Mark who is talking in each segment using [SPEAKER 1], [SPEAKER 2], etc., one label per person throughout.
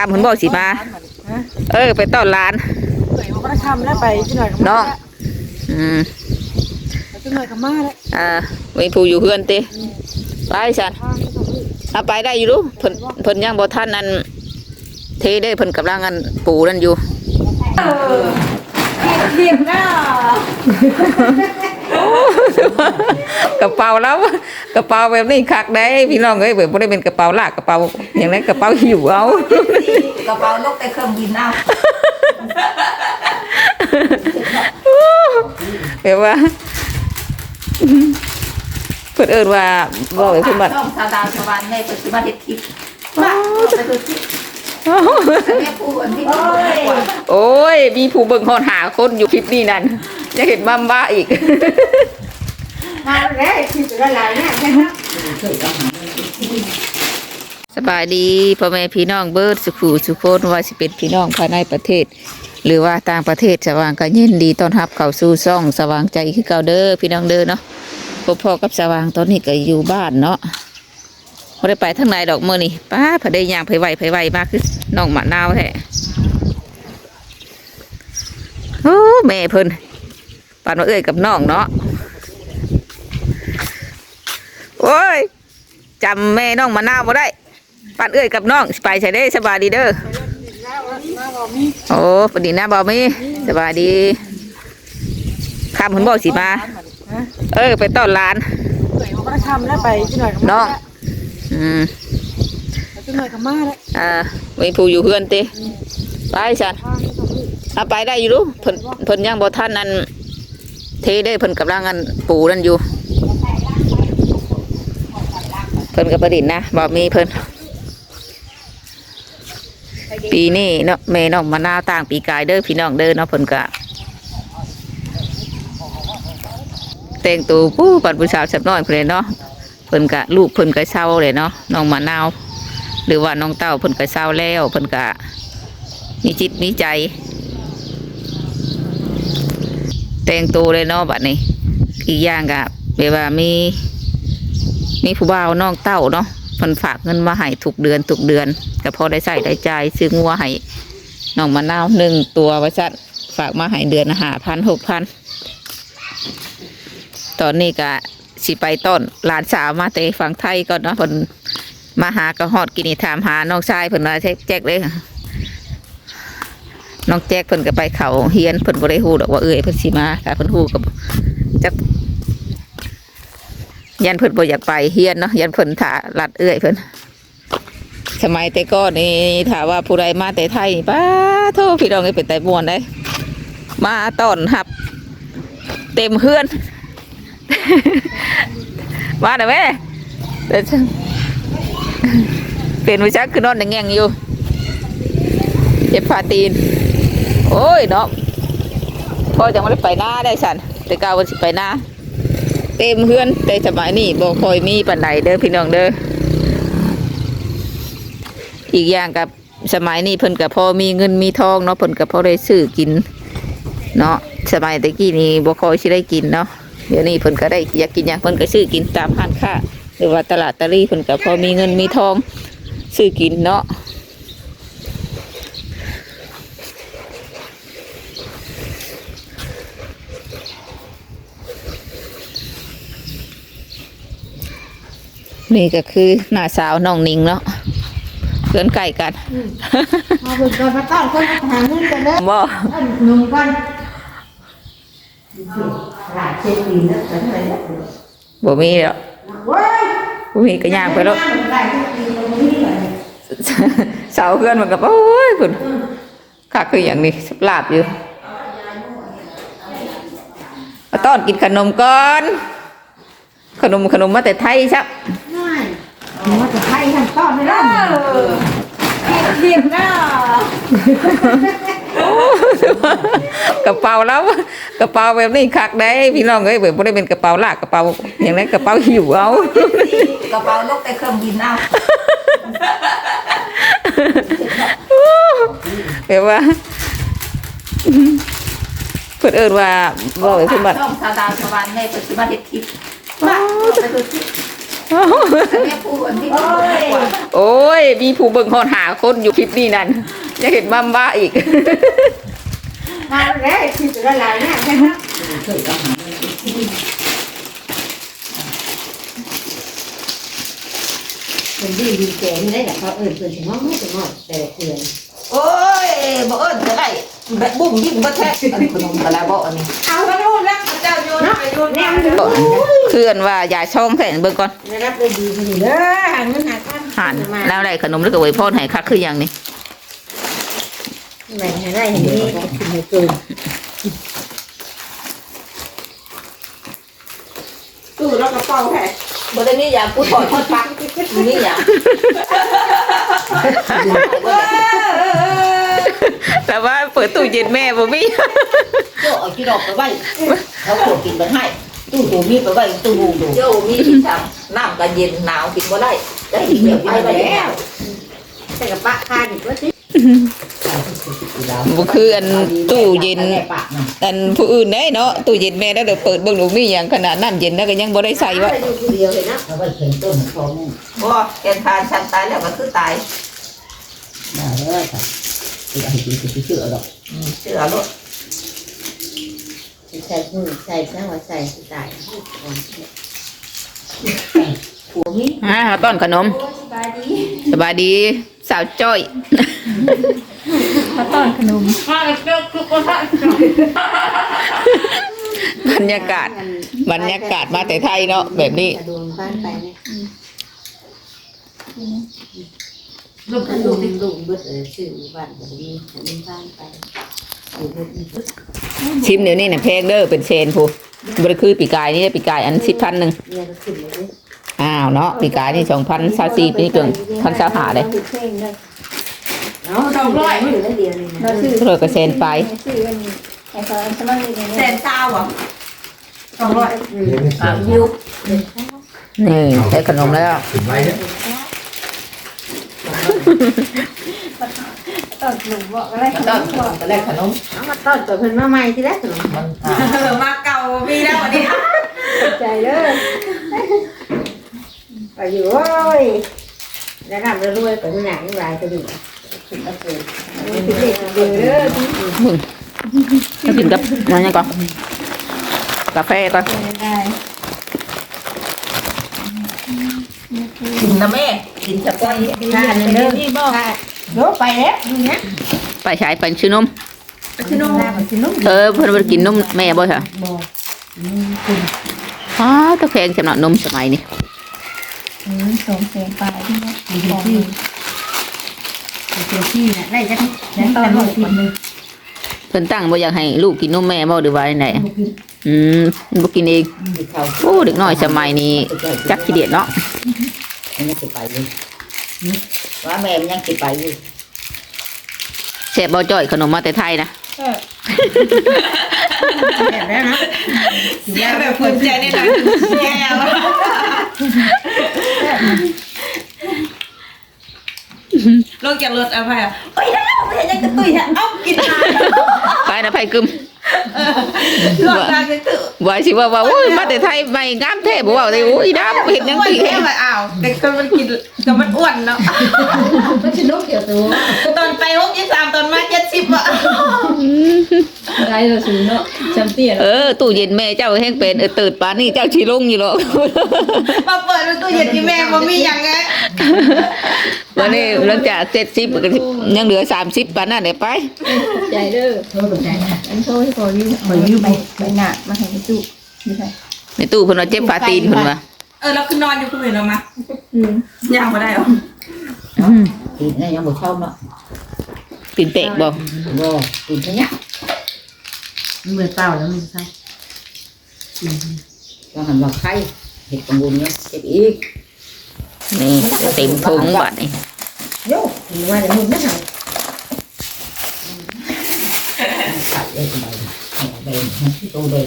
[SPEAKER 1] คำเพิ่นบอกสิมา
[SPEAKER 2] ฮะ
[SPEAKER 1] เออ ไปต้อนร้าน
[SPEAKER 2] เอ้ยมันก็ทำแล้วไปจังหน่อยก็มา
[SPEAKER 1] น้องอืม
[SPEAKER 2] แล้วจังหน่อยก็มาแล้ว
[SPEAKER 1] อ่ามีผู้อยู่เพื่อนติไปสัน
[SPEAKER 2] ทางก็ต้องรีบ
[SPEAKER 1] เอาไปได้อยู่ลูกเพิ่นเพิ่นยังบ่ทันอันเทได้เพิ่นกำลังอันปูนั่นอยู่
[SPEAKER 2] เรียบหน้า ก
[SPEAKER 1] ระเป๋าแล้วกระเป๋าแบบนี้คักได้พี่น้องเอ้ยแบบบ่ได้เป็นกระเป๋าลากกระเป๋าอย่างนั้นกระเป๋าหิวเอา
[SPEAKER 3] กระเป๋าลกไปเครื่องบินเอา
[SPEAKER 1] แบบว่าเพิ่นเอิ้นว่าบ่ให้เพิ่นว่า
[SPEAKER 3] ช่องสาวดาวสวรรค์ในปัจจุบันเด็ดคลิปว่าไปดูคลิปแม่ผู้อันที่ดีกว่า
[SPEAKER 1] โอ้ย มีผู้เบิ่งฮอดหาคนอยู่คลิปนี้นั่นจะเห็นมัมบ้าอีก
[SPEAKER 2] มาแล้วคิดจะหลายเนี่ยใช่ไหม
[SPEAKER 1] สบายดีพ่อแม่พี่น้องเบิร์ดสุขูสุโคนว่าสิเป็นพี่น้องภายในประเทศ หรือว่าต่างประเทศสว่างก็ยินดีต้อนรับเข้าสู่ซ่องสว่างใจคือเก่าเด้อพี่น้องเด้อเนาะพบพ่อกับสว่างตอนนี้ก็อยู่บ้านเนาะไม่ได้ไปทางไหนดอกเมือนี่ป้าพอได้ยางไปไหวไปไหวมากคือน้องหมะนาวแท้โอ้แม่เพิ่นปานว่าเอ้ยกับน้องเนาะโอ้ยจำแม่น้องมะนาวบ่ได้ปัดเอ้ยกับน้องสิไปใช่ได้สบายดีเด้อ
[SPEAKER 2] มาบอกมี
[SPEAKER 1] โอ้ปดีนะบอมีสบายดีคำเพิ่นบอกสิมา
[SPEAKER 2] ฮะ
[SPEAKER 1] เออ ไปต้อนร้าน
[SPEAKER 2] เอ้ยมันก็ทำแล้วไปจังหน่อยก็มา
[SPEAKER 1] น้อง
[SPEAKER 2] แล้ว
[SPEAKER 1] อืม
[SPEAKER 2] แล้วจังหน่อยก็มาแล้ว
[SPEAKER 1] อ่ามีผู้อยู่เพื่อนติไปสัน
[SPEAKER 2] ทางก็ต้องรีบ
[SPEAKER 1] เอาไปได้อยู่ลูกเพิ่นเพิ่นยังบ่ทันอันเทได้เพิ่นกำลังอันปูนั่นอยู่ เพิ่นกับประดิษฐ์นะบอกมีเพิ่นปีนี้เนาะแม่น้องมะนาวต่างปีกายเด้อพี่น้องเด้อเนาะเพิ่นก็แต่งตัวปู้ปัดผู้สาวสับน้อยเพิ่นเลเนาะเพิ่นก็ลูกเพิ่นก็เศร้าเลยเนาะน้องมะนาว หรือว่าน้องเต้าเพิ่นก็เศร้าแล้วเพิ่นก็มีจิตมีใจ แต่งตัวเลยเนาะบัดนี้ อีกอย่างก็แบบว่ามี มีผู้บ่าวน้องเต้าเนาะมันฝากเงินมาให้ทุกเดือนทุกเดือนก็พอได้ใส่ได้จ่ายซื้องัวให้น้องมะนาวหนึ่งตัวไว้จัดฝากมาให้เดือนหาพันหกพันตอนนี้ก็สิไปต้นหลานสาวมาแต่ฝั่งไทยก่อนเนาะเพิ่นมาหากระหอดกินนี่ถามหาน้องชายเพิ่นว่าแจ๊กเลยน้องแจ๊กเพิ่นก็ไปเขาเฮียนเพิ่นบ่ได้ฮู้ดอกว่าเอ้ยเพิ่นสิมาถ้าเพิ่นฮู้ก็จัก ยันเพิ่นบ่อยากไปเฮียนเนาะยันเพิ่นถาลัดเอื้อยเพิ่นสมัยแต่ก่อนนี่ถาว่าผู้ใดมาแต่ไทยป้าโทษพี่น้องเอ้เป็นแต่ม่วนได้ มาต้อนรับ เต็มเฮือน มาหน่อยแม่เดี๋ยวฉันเป็นวิจักคือนอนแงงอยู่เจ็บฟาตีน โอ้ยเนาะพ่อจะไม่ได้ไปหน้าได้สันแต่กาววันสิไปหน้า เต็มเพื่อน แต่สมัยนี้บ่ค่อยมีปันใดเด้อพี่น้องเด้ออีกอย่างกับสมัยนี้เพิ่นกับพอมีเงินมีทองเนาะเพิ่นกับพอได้ซื้อกิน เนาะสมัยตะกี้นี้บ่ค่อยสิได้กินเนาะเดี๋ยวนี้เพิ่นก็ได้อยากกินหยังเพิ่นก็ซื้อกินตามร้านค้าหรือว่าตลาดตะลี่เพิ่นก็พอมีเงินมีทองซื้อกินเนาะ นี่ก็คือหน้าสาวน้องนิงเนาะเพื่อนใกล้กัน
[SPEAKER 2] มาเบิ่งก่อนมาต้อนคนหาเงินกันเด้อ
[SPEAKER 1] บ่
[SPEAKER 2] อันหนุ่มกัน
[SPEAKER 3] หลายเช็ดปีแล้วแต่ไหนแล้ว
[SPEAKER 1] บ่มีแล้ว
[SPEAKER 2] เว้ย
[SPEAKER 1] บ่มีก็ย่างไปแล้ว
[SPEAKER 2] หลายเช็ดปีตรงนี้เลย
[SPEAKER 1] เสาเพื่อนมันก็บอกโอ้ยคุณข้าคืออย่างนี้ลาบอยู่มาต้อนกินขนมก่อน ขนมขนมมาแต่ไทยชับ
[SPEAKER 2] ง่าย มาจะให้ทำต้อนไม่ได้เรียบหน้าก
[SPEAKER 1] ระเป๋าแล้วกระเป๋าแบบนี้คักได้พี่น้องเอ้ยแบบบ่ได้เป็นกระเป๋าลากกระเป๋าอย่างนั้นกระเป๋าหิวเอา
[SPEAKER 3] กระเป๋าลกไปเครื่องบินเอา
[SPEAKER 1] แบบว่าเพิ่นเอิ้นว่าบ่ให้เพิ่นว่า
[SPEAKER 3] ช่องสาวดาวสวรรค์ในปัจจุบันเด็ดคลิปว่าไปดูคลิป แม่พูดอันที่
[SPEAKER 2] โอ้ย
[SPEAKER 1] โอ้ย มีผู้เบิ่งฮอดหาคนอยู่คลิปนี้นั่นอยากเห็นมัมบ้าอีก
[SPEAKER 2] มาแล้วที่จะละลายเนี่ยใช่ไหม
[SPEAKER 4] เป็นดีดีแกนี่ได้แต่เขาเอิญเพื่อนถึงห้องไม่ถึงห้องแต่เพื่อน
[SPEAKER 3] โอ้ยบ่เอิ้นจะได้แบบบุ้มยิ่งบ่แท้อันขนมกะลาบ่อันนี้
[SPEAKER 2] เอา เค
[SPEAKER 1] ลื่อนว่าอย่าช่องแผ่นเบิ่งก่อน
[SPEAKER 4] รับได้ดีดี
[SPEAKER 2] เด้อหันเงินหาก้อน
[SPEAKER 1] หันแล้วอะได้ขนมแล้วก็ไว้พ่อให้คักคืออย่างนี้
[SPEAKER 4] ไหนได้เห็นนี่ถึงให้เกิน
[SPEAKER 2] ตู้แล้วกระเป๋าแผ่
[SPEAKER 3] บ่ได้อย่างกูถอดทอดปักมีอย่า
[SPEAKER 1] แต่ว่าเปิดตู้เย็นแม่บ่มี
[SPEAKER 3] โจ้เอาที่ดอกไปไว้เขาโคกินไปให้ตู้หูมีไปไว้ตู้หูโจ้มีที่ทำน้ำก็เย็นหนาวกินบ่ได้ได้กินเดี๋ยวไปไปแล้ว
[SPEAKER 4] ใส่กับปะคาดิก็สิ
[SPEAKER 1] บ่คืออันตู้เย็น
[SPEAKER 3] ปากมัน
[SPEAKER 1] อันผู้อื่นได้เนาะตู้เย็นแม่แล้วเดี๋ยวเปิดเบิ่งดูมีหยังขนาดน้ำเย็นแล้วก็ยังบ่ได้ใส่วะ
[SPEAKER 4] อยู่คนเดียวเห็นนะ
[SPEAKER 3] เอาไว้เขียนต้นคอมึงบ่แกนทานฉันตายแล้วก็คือตาย
[SPEAKER 5] ได้เลยค่ะคือไอ้ที่คือเชื่อหรอก
[SPEAKER 3] อืมเชื่อลูก
[SPEAKER 4] ใส่มือใส่แค่ว่าใส่ใส่
[SPEAKER 3] ผัวมี
[SPEAKER 1] อ่ามาต้อนขนมสบายดี สาวจ้อย
[SPEAKER 2] มาต้อนขนมมาเจ้าคือคนละ
[SPEAKER 1] บรรยากาศ บรรยากาศมาแต่ไทยเนาะแบบนี้
[SPEAKER 4] ดวงบ้านไปเนี่ย
[SPEAKER 3] ลูก
[SPEAKER 4] ถ้า
[SPEAKER 3] ลู
[SPEAKER 4] ลุ
[SPEAKER 3] ก
[SPEAKER 4] งลุงเบิดชื่อบ้านแบบนี้ฉันบ้านไปอยู่เบิด
[SPEAKER 1] ชิมเดี๋ยวนี้เนี่ยแพงเด้อเป็นเชนผู้บริคือปีกายนี่ปีกายอันสิบพันหนึ่ง
[SPEAKER 4] เนี่ยก็ขึ้นเลย
[SPEAKER 1] อ้าวเนาะปีกายนี่สองพันสาสี่ปีนี้เกินพันสาหาเลย
[SPEAKER 4] เอาสองร้อยอยู่ได้เดียวนี่นะ
[SPEAKER 2] เราซื้อ
[SPEAKER 1] เท่ากับเซนไป
[SPEAKER 2] ซื้อกันไอ้เขาสมัครนี่
[SPEAKER 3] แส
[SPEAKER 2] เนี่ย
[SPEAKER 3] นเศร้าอะ
[SPEAKER 2] สองร้อย
[SPEAKER 3] อะยุบ
[SPEAKER 1] นี่ได้ขนมแล้ว
[SPEAKER 5] ถึงไว้เนี่ย
[SPEAKER 2] ต้อนขนมบอกอะไรขน
[SPEAKER 3] ต้น
[SPEAKER 2] มบอก
[SPEAKER 3] ตอนแรกขนม
[SPEAKER 4] เอามาต้อนตัวเพิ่นมาใหม่ที่แรกขนม
[SPEAKER 3] มัน
[SPEAKER 2] มาเก่ามีแล้ววันนี้ใจเด้อ
[SPEAKER 4] ไปอยู่โอ้ยแล้วรับแล้วรวยไปที่ไหนรายก็ดีขึ้นก็คือ
[SPEAKER 2] เป็นเด็กเด้อเด้อ
[SPEAKER 1] มึงจะกินกับนั่นยังก่อนกาแฟก่อน
[SPEAKER 2] ได้
[SPEAKER 3] กินนะแม่กินจะก้อย
[SPEAKER 4] ถ้าอันนั้น เด้อถ้าโยไปแล้วนี่นะ
[SPEAKER 1] ไปใช้ไปชื่อนม
[SPEAKER 2] ชิโน่
[SPEAKER 4] หน้ามันสินุ่ม
[SPEAKER 1] เออเพิ่นบ่ได้กินนมแม่บ่ค่ะ
[SPEAKER 4] บ่
[SPEAKER 1] อ้าตะแพงสำหรับนมสมัยนี้
[SPEAKER 2] สองแสนปลายที่นี่
[SPEAKER 4] มีที่มีที่น่ะได้จักแล้วตอนหมดทีนึง
[SPEAKER 1] เพิ่นตั้งบ่อยากให้ลูกกินนมแม่บ่หรือว่าไหนอืมบ่กินเอง
[SPEAKER 3] เขา
[SPEAKER 1] โอ้เด็กน้อยสมัยนี้จักขี้เดียดเนาะ
[SPEAKER 5] มันยังสิไปอยู่
[SPEAKER 3] ว่าแม่มันยังสิไปอยู่
[SPEAKER 1] แซ่บบ่จ้อยขนมมาแต่ไทยนะ
[SPEAKER 4] แบบแล้วนะ
[SPEAKER 2] เสียแบบภูมิใจในนั้นแย่วลงจากรถเอาไปอะโอ้ยแล้วไม่เห็นยังกระตุยอะเอ้ากินมา
[SPEAKER 1] ไปนะไผกึม
[SPEAKER 2] หลอดตากระตุย
[SPEAKER 1] ว่าสิว่าว่าโอ้ยมาแต่ไทยไม่งามแท้บ่เว้าได้โอ้ยดำเห็นหยังติ
[SPEAKER 2] แค่มาอ้าวเด็กคนมันกินก็มันอ้วนเนาะ
[SPEAKER 4] มันสินุ่มเกี่ยวตัว
[SPEAKER 2] ตอนไปหกยี่สามตอนมาเจ็ดสิบอะ
[SPEAKER 6] ได้เราสูงเนาะจำเตี้ย
[SPEAKER 1] เออตู้เย็นแม่เจ้าแห้งเป็นเออตื่นปานนี้เจ้าสิลงอยู่หรอก
[SPEAKER 2] มาเปิดดูตู้เย็นที่แม่บ่มีหยังไง
[SPEAKER 1] วันนี้หลังจาก70ก็ยังเหลือ30ปานนั้นได้ไป
[SPEAKER 6] ใจเด้อ
[SPEAKER 4] โทษใจนะ
[SPEAKER 6] อันโทษให้พอยืม
[SPEAKER 4] ขอยืมไป
[SPEAKER 6] ไปหนักมาให้กระจุไม่ใช่
[SPEAKER 1] ในตู้เพิ่นว่าเจ็บขาตีนเพิ่นว่า
[SPEAKER 2] เออเราคือนอนอยู่คุณเห็นเรามา
[SPEAKER 6] อืม
[SPEAKER 2] ย่างมาได้หรอ
[SPEAKER 5] ตีนเนี่ยยังบ่ชอบเนาะ
[SPEAKER 1] ตีนเตะบ่
[SPEAKER 5] บ่ตีนแค่เนี้ย
[SPEAKER 4] มันเบื่อเปล่าแล้วมันใช่
[SPEAKER 5] ก็หันว่าไข้เห็ดกังวลเนี่ยเจ็บอีก
[SPEAKER 1] นี่เต็มถุงบัดนี้
[SPEAKER 4] โย่ว่าจะมึงนะฮะ
[SPEAKER 5] ใส่ได้ไปเอาไปที่ตู้เลย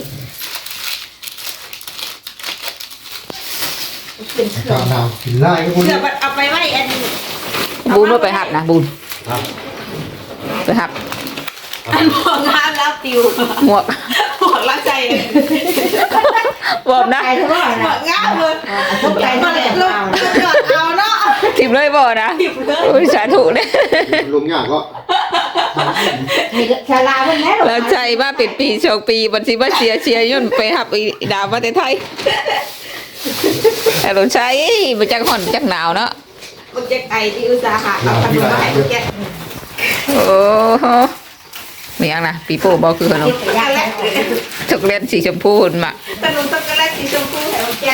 [SPEAKER 7] กาวดาวกินไล่ก็คน
[SPEAKER 2] เดี๋ยวเอาไปไว้อัน
[SPEAKER 1] บูนว่าไปหับนะบูน
[SPEAKER 7] ครับ
[SPEAKER 1] ไปหับ
[SPEAKER 2] อันมองน้ำแล้วติว
[SPEAKER 1] หมวก
[SPEAKER 2] หัว
[SPEAKER 3] บอกละใจ
[SPEAKER 1] บอกนะ
[SPEAKER 4] ใจเขาบอก
[SPEAKER 3] บ
[SPEAKER 4] นะ
[SPEAKER 3] อกง่ายเลย
[SPEAKER 4] ทุกใจ
[SPEAKER 3] มั
[SPEAKER 4] มานเลย
[SPEAKER 3] ลงเกิดเอาเนาะ
[SPEAKER 1] ทิมเลยบอกนะโอ้ยสาธุเนี่ย
[SPEAKER 7] ลุงยากก็
[SPEAKER 4] นี่ชาลาเพิ่นแม่
[SPEAKER 1] แล้วใจว่าเป็นปีสองปีบันสิว่าเสียเสียยุ่นไปหับอีดาวมาแต่ไทยแต่หลนใช้มันจักห่อนจักหนาวเนาะ
[SPEAKER 3] มันจะไก่ที่อุตสาหะเราทำมาให้แก
[SPEAKER 1] โอ้ โหมียังนะปีโป้บอกคือขนม
[SPEAKER 3] ช็อกโกแลต
[SPEAKER 1] ช็อกโกแลตสีชมพูนมา
[SPEAKER 3] ขนมช็อกโกแลตสีชมพูให้แก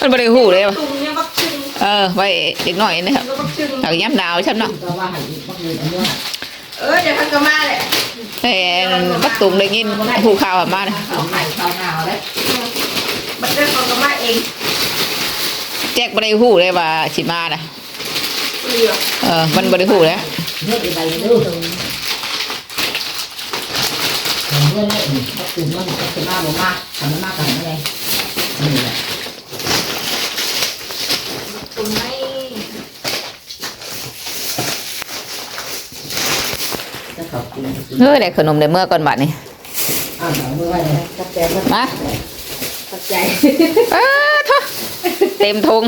[SPEAKER 1] มันไม่ได้หูเลยว่ะ
[SPEAKER 3] ตุ้มเนี่ยบักชึง
[SPEAKER 1] เออไว้เด็กหน่อยนะครับ
[SPEAKER 3] บักชึง
[SPEAKER 1] หลังย้ำหนาวใช่ไหมเนาะ
[SPEAKER 5] ก็ว่าให้อีกบักยืนอันนี้
[SPEAKER 3] เออเดี๋ยวพันก็มาแหละ
[SPEAKER 1] แต่บักตุงได้ยินหูข่าวมานะ
[SPEAKER 5] เอาให้ข้าวหนาวเลย
[SPEAKER 3] มันเรื่องพันก็มาเอง
[SPEAKER 1] แจ็คไม่ได้หูเลยว่าสิมานะ
[SPEAKER 3] เรือ
[SPEAKER 1] เออมันไม่ได้หูแล้ว
[SPEAKER 5] เฮ็ดอะไรดูเพื่อนเนี่ยบักตื่นมันก็จะมาบ่มาทำมันมากกันอะไรนี่แหละ
[SPEAKER 3] ตุ้มไม่
[SPEAKER 5] จะขอบคุณ
[SPEAKER 1] เฮ้ยได้ขนมในเมื่อก่อนบัดนี้
[SPEAKER 5] อ้าวเอามือไว้เลย
[SPEAKER 4] ขอบใจมัน
[SPEAKER 1] มา
[SPEAKER 4] ขอบใจ
[SPEAKER 1] เออโถ่เต็มทง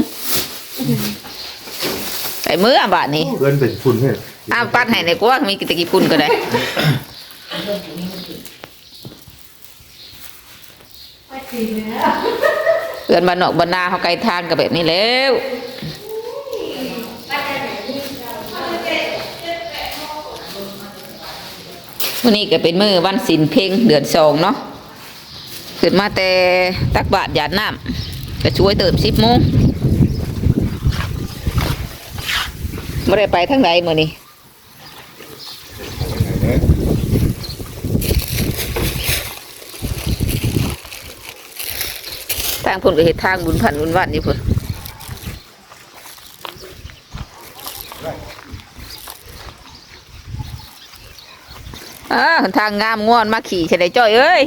[SPEAKER 1] ใส่มืออะบาทนี้
[SPEAKER 7] เกินเป็นคุณเพื่อน
[SPEAKER 1] อ้าวปัดให้ในกว่ามีกิตกี่ปุ่นก็ได้ เกินบ้านนอกบ้านนาเขาไกลทางกับแบบนี้แล้ววันนี้ก็เป็นมือวันสินเพ่งเดือนสองเนาะขึ้นมาแต่ตักบาทหยาดน้ำก็ช่วยเติมสิบโมงไม่ได้ไปทางใดมื่อนี้ ทางพุ่นก็เห็ดทางบุญพันบุญวันอยู่พุ่นอ่าหนทางงามง่วนมาขี่ใช่ไหมจ้อยเอ้ย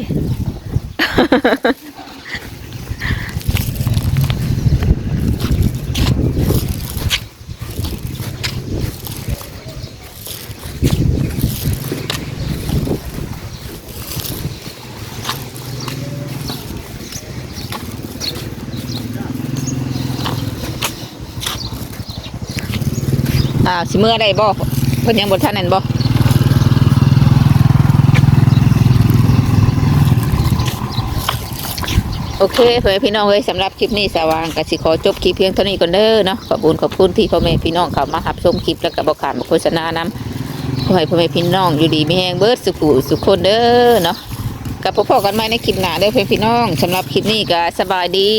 [SPEAKER 1] สิเมื่อได้บ่เพิ่นยังบ่ทันนั่นบ่โอเคเพื่อพี่น้องเอ้ยสำหรับคลิปนี้สว่างกสิขอจบคลิปเพียงเท่านี้ก่อนเด้อเนาะขอบคุณขอบคุณที่พ่อแม่พี่น้องเข้ามารับชมคลิปแล้วก็บ่ขาดบ่โฆษณานํขอให้พ่อแม่พี่น้องอยู่ดีมีแฮงเบิดสุขสุขคนเด้อเนาะกับพบกันใหม่ในคลิปหน้าเด้อเพื่อพี่น้องสำหรับคลิปนี้ก็สบายดี